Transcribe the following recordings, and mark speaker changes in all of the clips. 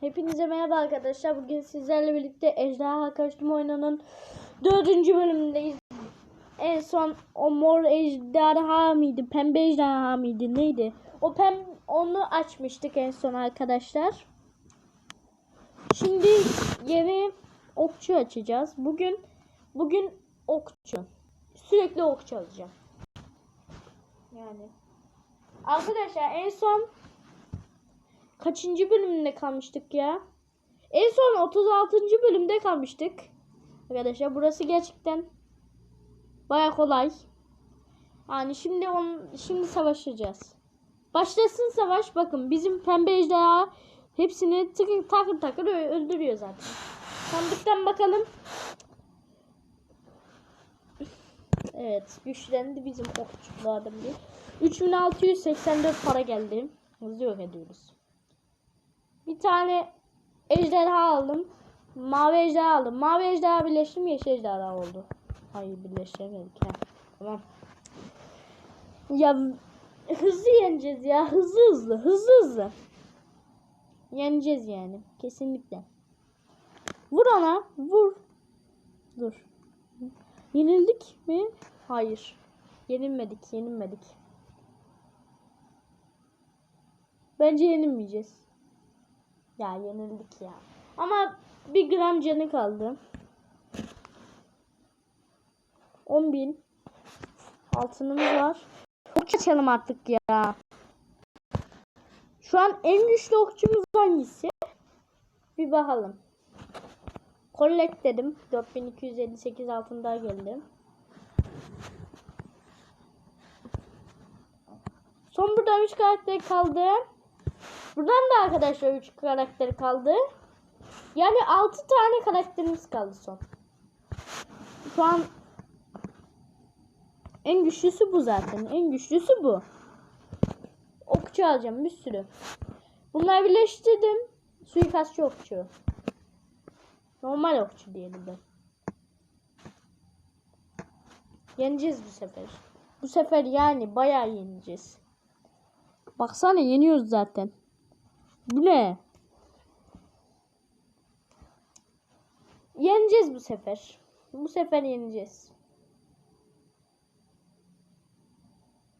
Speaker 1: Hepinize merhaba arkadaşlar. Bugün sizlerle birlikte Ejderha Karıştırma oyununun dördüncü bölümündeyiz. En son o mor ejderha mıydı? Pembe ejderha mıydı? Neydi? O pem onu açmıştık en son arkadaşlar. Şimdi yeni okçu açacağız. Bugün bugün okçu. Sürekli okçu alacağım. Yani. Arkadaşlar en son kaçıncı bölümünde kalmıştık ya? En son 36. bölümde kalmıştık. Arkadaşlar burası gerçekten baya kolay. Yani şimdi on, şimdi savaşacağız. Başlasın savaş. Bakın bizim pembe ejderha hepsini tıkır takır takır öldürüyor zaten. Sandıktan bakalım. Evet güçlendi bizim okçulardan bir. 3684 para geldi. Hızlı yok ediyoruz. Bir tane ejderha aldım. Mavi ejderha aldım. Mavi ejderha birleştim yeşil ejderha oldu. Hayır birleştiremedik. Ha. Tamam. Ya hızlı yeneceğiz ya. Hızlı hızlı. Hızlı hızlı. Yeneceğiz yani. Kesinlikle. Vur ona. Vur. Dur. Yenildik mi? Hayır. Yenilmedik. Yenilmedik. Bence yenilmeyeceğiz. Ya yenildik ya. Ama bir gram canı kaldı. 10 bin. Altınımız var. Ok açalım artık ya. Şu an en güçlü okçumuz hangisi? Bir bakalım. Collect dedim. 4258 altın daha geldi. Son buradan 3 karakter kaldı. Buradan da arkadaşlar 3 karakter kaldı. Yani 6 tane karakterimiz kaldı son. Şu an en güçlüsü bu zaten. En güçlüsü bu. Okçu alacağım bir sürü. Bunları birleştirdim. Suikastçı okçu. Normal okçu diyelim ben. Yeneceğiz bu sefer. Bu sefer yani bayağı yeneceğiz. Baksana yeniyoruz zaten. Bu ne? Yeneceğiz bu sefer. Bu sefer yeneceğiz.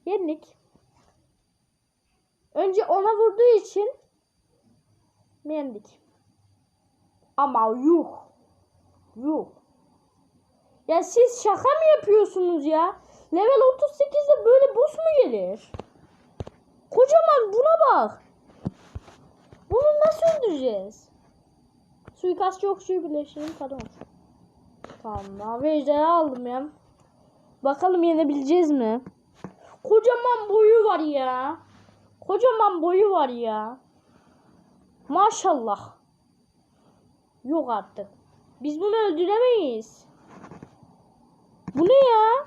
Speaker 1: Yendik. Önce ona vurduğu için yendik. Ama yuh. Yuh. Ya siz şaka mı yapıyorsunuz ya? Level 38'de böyle boss mu gelir? Kocaman buna bak. Bunu nasıl öldüreceğiz? Suikastçı okçuyu birleştirelim pardon. Tamam mavi ejderha aldım ya. Bakalım yenebileceğiz mi? Kocaman boyu var ya. Kocaman boyu var ya. Maşallah. Yok artık. Biz bunu öldüremeyiz. Bu ne ya?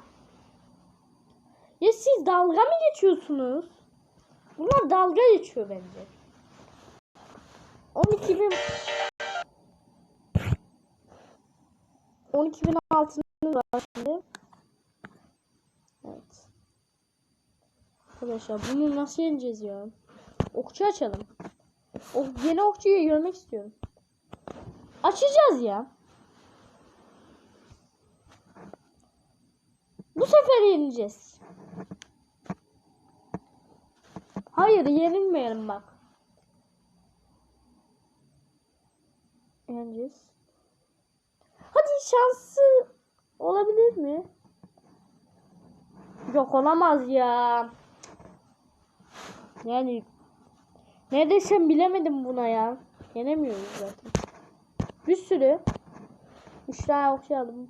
Speaker 1: Ya siz dalga mı geçiyorsunuz? Bunlar dalga geçiyor bence. 12 bin 12 bin altınız var şimdi. Evet. Arkadaşlar bunu nasıl yeneceğiz ya? Okçu açalım. O yeni okçuyu görmek istiyorum. Açacağız ya. Bu sefer yeneceğiz. Hayır yenilmeyelim bak. Yeneceğiz. Hadi şansı olabilir mi? Yok olamaz ya. Yani ne desem bilemedim buna ya. Yenemiyoruz zaten. Bir sürü. Üç tane okçu aldım.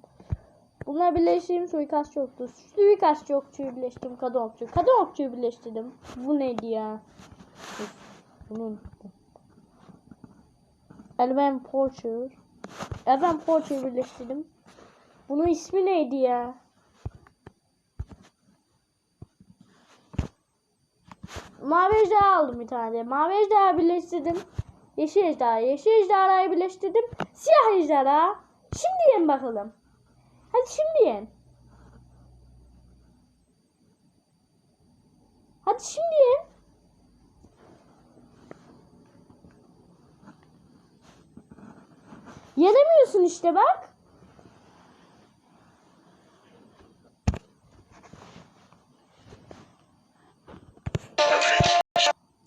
Speaker 1: Bunlar birleştireyim suikastçı okçu. Suikastçı okçuyu birleştirdim. Kadın okçu. Kadın okçuyu birleştirdim. Bu neydi ya? Bunun. Elven Porcher. Elven Porcher'ı birleştirdim. Bunun ismi neydi ya? Mavi ejderha aldım bir tane. Mavi ejderha birleştirdim. Yeşil ejderha. Yeşil ejderhayı birleştirdim. Siyah ejderha. Şimdi yen bakalım. Hadi şimdi yen. Hadi şimdi yen. Yenemiyorsun işte bak.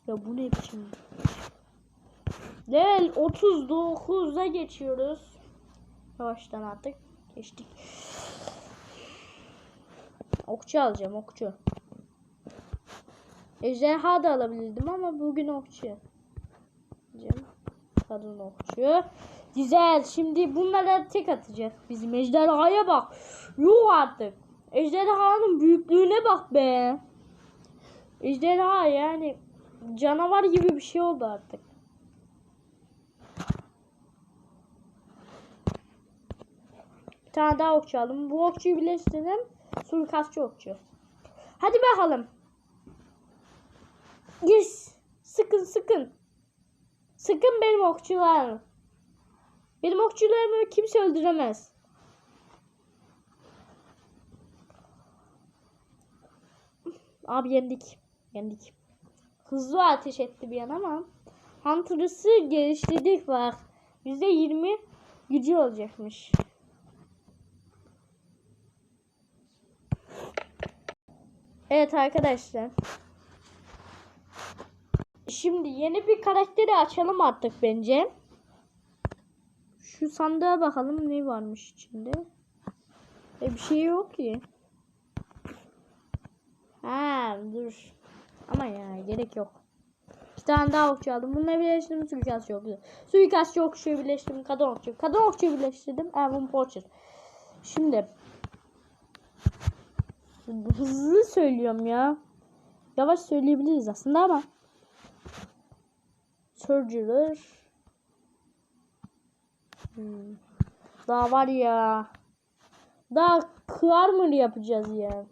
Speaker 1: Ya bu ne biçim? Level 39'a geçiyoruz. Yavaştan artık geçtik. Okçu alacağım okçu. Ejderha da alabilirdim ama bugün okçu. Kadın okçu. Güzel. Şimdi bunlara tek atacak. Bizim ejderhaya bak. Yuh artık. Ejderhanın büyüklüğüne bak be. Ejderha yani canavar gibi bir şey oldu artık. Bir tane daha okçu aldım. Bu okçuyu birleştirdim. Suikastçı okçu. Hadi bakalım. Yes. Sıkın sıkın. Sıkın benim okçularım. Benim okçularımı kimse öldüremez. Abi yendik. Yendik. Hızlı ateş etti bir an ama Hunter'sı geliştirdik bak. %20 gücü olacakmış. Evet arkadaşlar. Şimdi yeni bir karakteri açalım artık bence. Şu sandığa bakalım ne varmış içinde. E bir şey yok ki. Ha dur. Ama ya gerek yok. İki tane daha okçu aldım. Bununla birleştirdim suikastçı okçu. Suikastçı okçuyu birleştirdim. Kadın okçu. Kadın okçuyu birleştirdim. Erwin Poacher. Şimdi. Hızlı söylüyorum ya. Yavaş söyleyebiliriz aslında ama. Surgerer. Hmm. Daha var ya. Daha Clarmer yapacağız ya.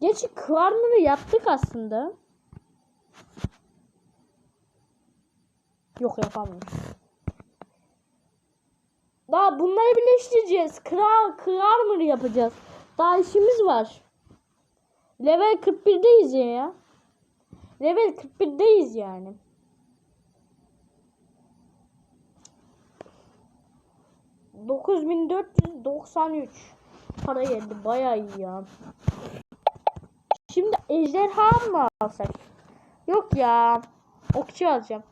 Speaker 1: Gerçi Clarmer'ı yaptık aslında. Yok yapamıyoruz. Daha bunları birleştireceğiz. Kral, Clarmer'ı yapacağız. Daha işimiz var. Level 41'deyiz ya. ya. Level 41'deyiz yani. ...9493 para geldi. Bayağı iyi ya. Şimdi ejderha mı alsak? Yok ya. Okçu alacağım.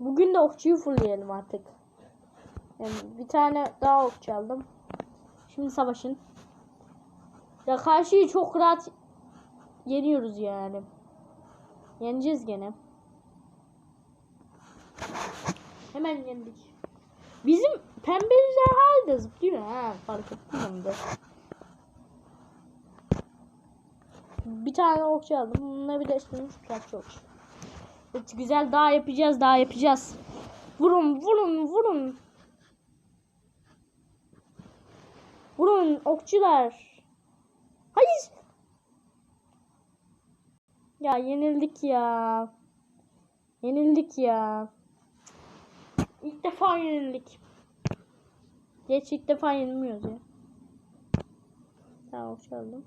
Speaker 1: Bugün de okçuyu fullleyelim artık. Yani bir tane daha okçu aldım. Şimdi savaşın. Ya karşıyı çok rahat yeniyoruz yani. Yeneceğiz gene. Hemen yendik. Bizim pembe ejderha da zıplıyor ha fark ettim onu. Bir tane okçu aldım. Bununla birleştirmiş kaç okçu. Evet, güzel daha yapacağız daha yapacağız. Vurun vurun vurun. Vurun okçular. Hayır. Ya yenildik ya. Yenildik ya. İlk defa yenildik. Geç ilk defa yenilmiyoruz ya. Tamam okçu aldım.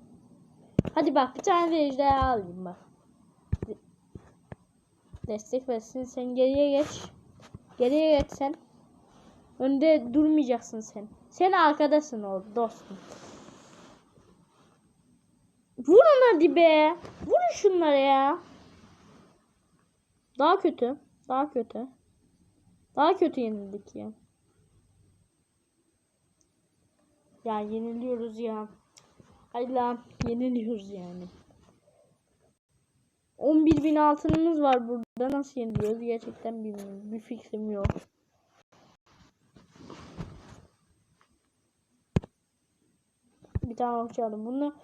Speaker 1: Hadi bak bir tane de ejderha alayım bak. Destek versin. Sen geriye geç. Geriye geç sen. Önde durmayacaksın sen. Sen arkadasın o dostum. Vurun hadi be. Vurun şunları ya. Daha kötü. Daha kötü. Daha kötü yenildik ya. Ya yeniliyoruz ya. Hay lan yeniliyoruz yani. 11 bin altınımız var burada. Nasıl yeniliyoruz? Gerçekten bilmiyorum. Bir fikrim yok. Bir tane okçu aldım. Bunu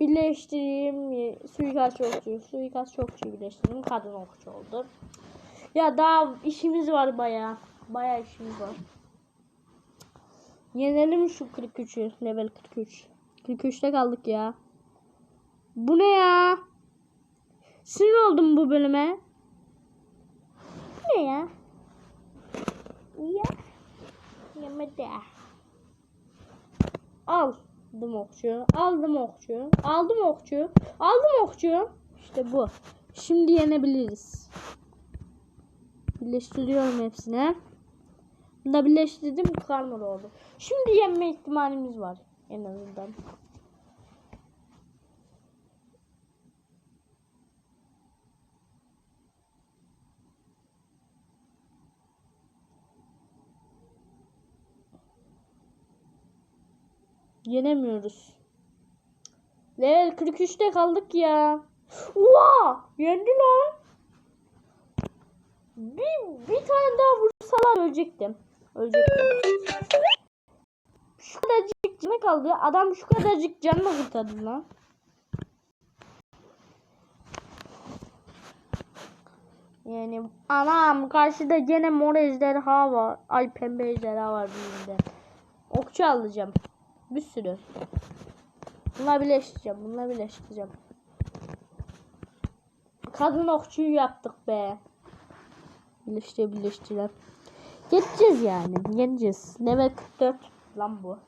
Speaker 1: birleştireyim. Suikast okçu. Suikast okçuyu birleştirdim. Kadın okçu oldu. Ya daha işimiz var baya. Baya işimiz var. Yenelim şu 43'ü. Level 43. 43'te kaldık ya. Bu ne ya? Sinir oldum bu bölüme. Ne ya? Ya. Yemedi. Aldım okçu. Aldım okçu. Aldım okçu. Aldım okçu. İşte bu. Şimdi yenebiliriz. Birleştiriyorum hepsine. Da birleştirdim oldu. Şimdi yenme ihtimalimiz var en azından. Yenemiyoruz. Level 43'te kaldık ya. Oha! Yendi lan. Bir, bir tane daha vursalar ölecektim. Ölecektim. Şu kadarcık canı kaldı. Adam şu kadarcık canını kurtardı lan. Yani anam karşıda gene mor ejderha var. Ay pembe ejderha var birinde. Okçu alacağım. Bir sürü. Bunlar birleştireceğim. Bunlar birleştireceğim. Kadın okçuyu yaptık be. Birleştire birleştire. Geçeceğiz yani. Yeneceğiz. Level 44 lan bu.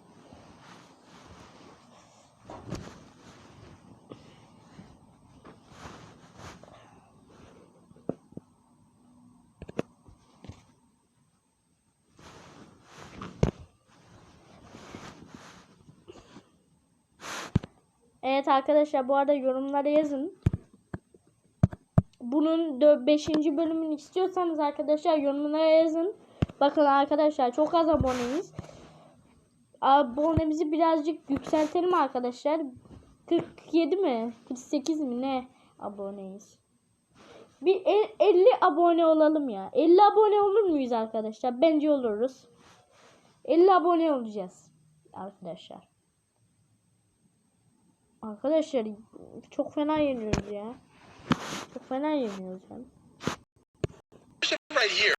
Speaker 1: Evet arkadaşlar bu arada yorumlara yazın. Bunun 5. bölümünü istiyorsanız arkadaşlar yorumlara yazın. Bakın arkadaşlar çok az aboneyiz. Abonemizi birazcık yükseltelim arkadaşlar. 47 mi? 48 mi ne aboneyiz? Bir el- 50 abone olalım ya. 50 abone olur muyuz arkadaşlar? Bence oluruz. 50 abone olacağız arkadaşlar. Arkadaşlar çok fena yeniyoruz ya. Çok fena yeniyoruz yani.
Speaker 2: right here.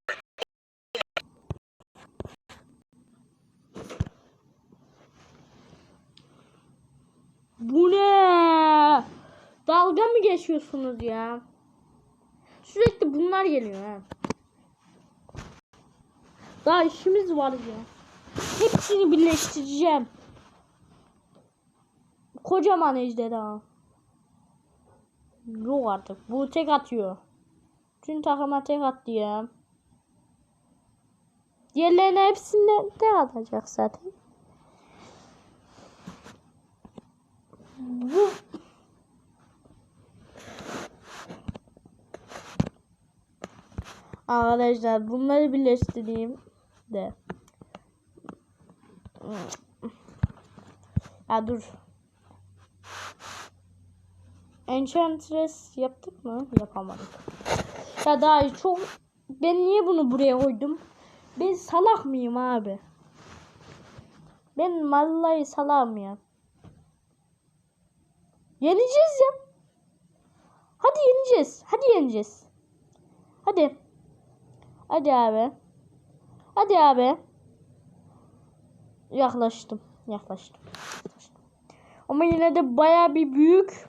Speaker 1: Bu ne? Geçiyorsunuz ya? Sürekli bunlar geliyor ha. Daha işimiz var ya. Hepsini birleştireceğim. Kocaman ejderha. Yok artık. Bu tek atıyor. Tüm takıma tek attı ya. Diğerlerine hepsinde tek atacak zaten. Bu Arkadaşlar bunları birleştireyim de. Ya dur. Enchantress yaptık mı? Yapamadık. Ya daha çok ben niye bunu buraya koydum? Ben salak mıyım abi? Ben vallahi salağım ya. Yeneceğiz ya. Hadi yeneceğiz. Hadi yeneceğiz. Hadi. Hadi abi. Hadi abi. Yaklaştım. Yaklaştım. Yaklaştım. Ama yine de baya bir büyük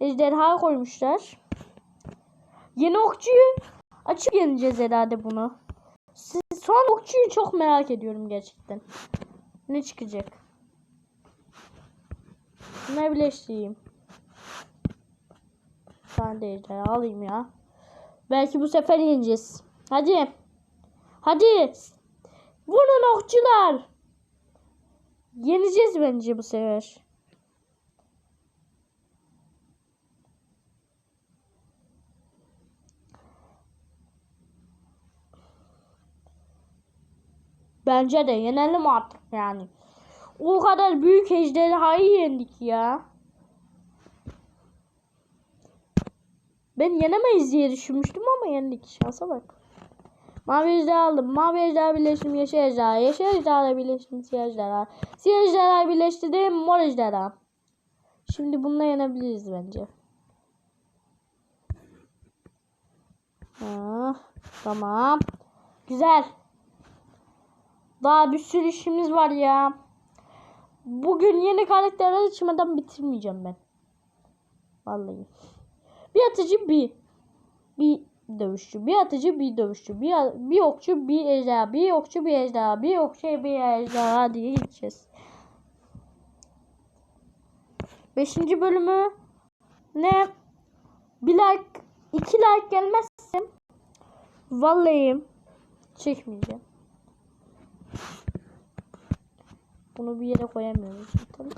Speaker 1: ejderha koymuşlar. Yeni okçuyu açıp yeneceğiz herhalde bunu. Siz, son okçuyu çok merak ediyorum gerçekten. Ne çıkacak? Ne birleştireyim? Ben de ejderha alayım ya. Belki bu sefer yeneceğiz. Hadi. Hadi. Vurun okçular. Yeneceğiz bence bu sefer. Bence de yenelim artık yani. O kadar büyük ejderhayı yendik ya. Ben yenemeyiz diye düşünmüştüm ama yendik. Şansa bak. Mavi ejderha aldım. Mavi ejderha birleştim yeşil ejderha. Yeşil ejderha birleştim siyah ejderha. Siyah ejderha birleştirdim mor ejderha. Şimdi bununla yenebiliriz bence. Ah, tamam. Güzel. Daha bir sürü işimiz var ya. Bugün yeni karakterler açmadan bitirmeyeceğim ben. Vallahi. Bir atıcı bir. Bir dövüşçü. Bir atıcı bir dövüşçü. Bir, bir okçu bir ejderha. Bir okçu bir ejderha. Bir okçu bir ejderha diye gideceğiz. Beşinci bölümü ne? Bir like, iki like gelmezse vallahi çekmeyeceğim. Bunu bir yere koyamıyoruz zaten.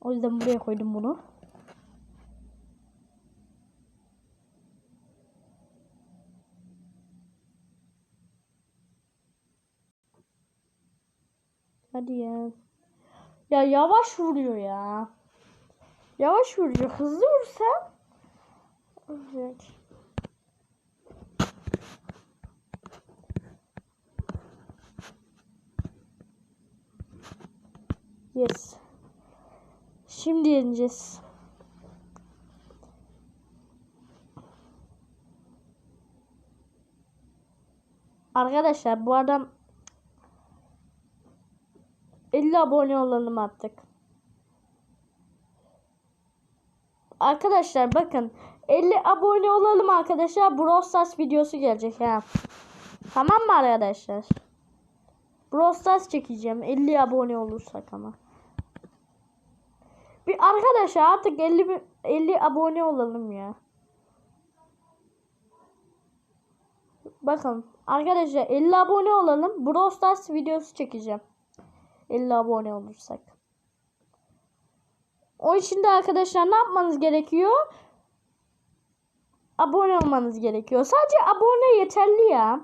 Speaker 1: O yüzden buraya koydum bunu. Hadi ya. Ya yavaş vuruyor ya. Yavaş vuruyor. Hızlı vursa. Evet. Yes. Şimdi yeneceğiz. Arkadaşlar bu adam 50 abone olalım artık. Arkadaşlar bakın 50 abone olalım arkadaşlar. Brawl videosu gelecek ha. Tamam mı arkadaşlar? Brawl çekeceğim 50 abone olursak ama. Bir arkadaşlar artık 50 bin- 50 abone olalım ya. Bakın arkadaşlar 50 abone olalım. Brawl videosu çekeceğim. 50 abone olursak. O için de arkadaşlar ne yapmanız gerekiyor? Abone olmanız gerekiyor. Sadece abone yeterli ya.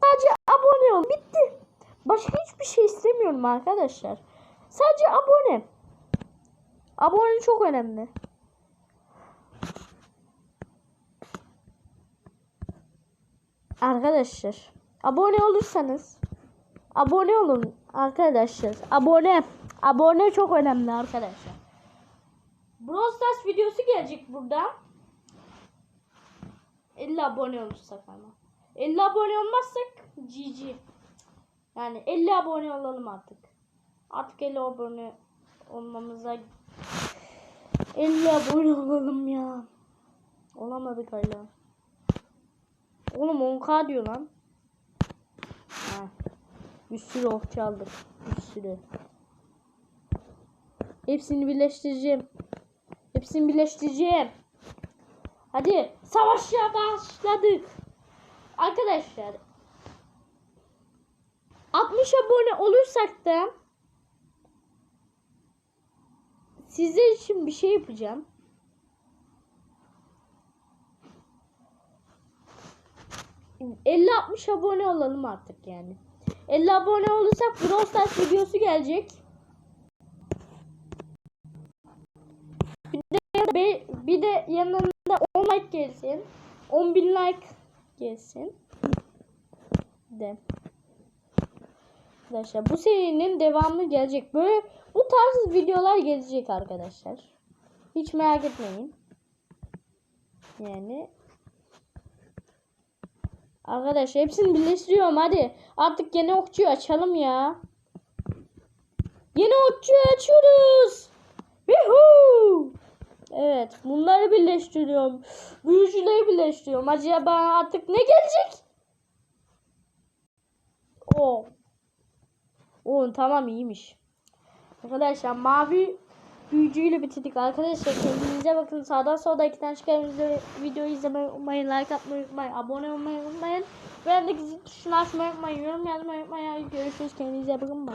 Speaker 1: Sadece abone ol. Bitti. Başka hiçbir şey istemiyorum arkadaşlar. Sadece abone. Abone çok önemli. Arkadaşlar abone olursanız abone olun arkadaşlar. Abone. Abone çok önemli arkadaşlar. Brawl Stars videosu gelecek burada. 50 abone olursak ama. 50 abone olmazsak GG. Yani 50 abone olalım artık. Artık 50 abone olmamıza 50 abone olalım ya. Olamadık hala. Oğlum 10k diyor lan. Bir sürü okçu aldık. Bir sürü. Hepsini birleştireceğim. Hepsini birleştireceğim. Hadi savaşa başladık. Arkadaşlar 60 abone olursak da sizler için bir şey yapacağım. ...50 60 abone olalım artık yani. 50 abone olursak Brawl Stars videosu gelecek. Bir de, yanında 10 like gelsin. 10 bin like gelsin. De. Arkadaşlar bu serinin devamı gelecek. Böyle bu tarz videolar gelecek arkadaşlar. Hiç merak etmeyin. Yani Arkadaşlar hepsini birleştiriyorum hadi. Artık yeni okçuyu açalım ya. Yeni okçuyu açıyoruz. Yuhuu. Evet bunları birleştiriyorum. Büyücüleri birleştiriyorum. Acaba artık ne gelecek? O. O tamam iyiymiş. Arkadaşlar mavi büyücüyle bitirdik. Arkadaşlar kendinize bakın. Sağdan solda iki tane çıkan video, videoyu izlemeyi unutmayın. Like atmayı unutmayın. Abone olmayı unutmayın. Ve de zil tuşunu açmayı unutmayın. Yorum yazmayı unutmayın. Görüşürüz. Kendinize bakın. Bay.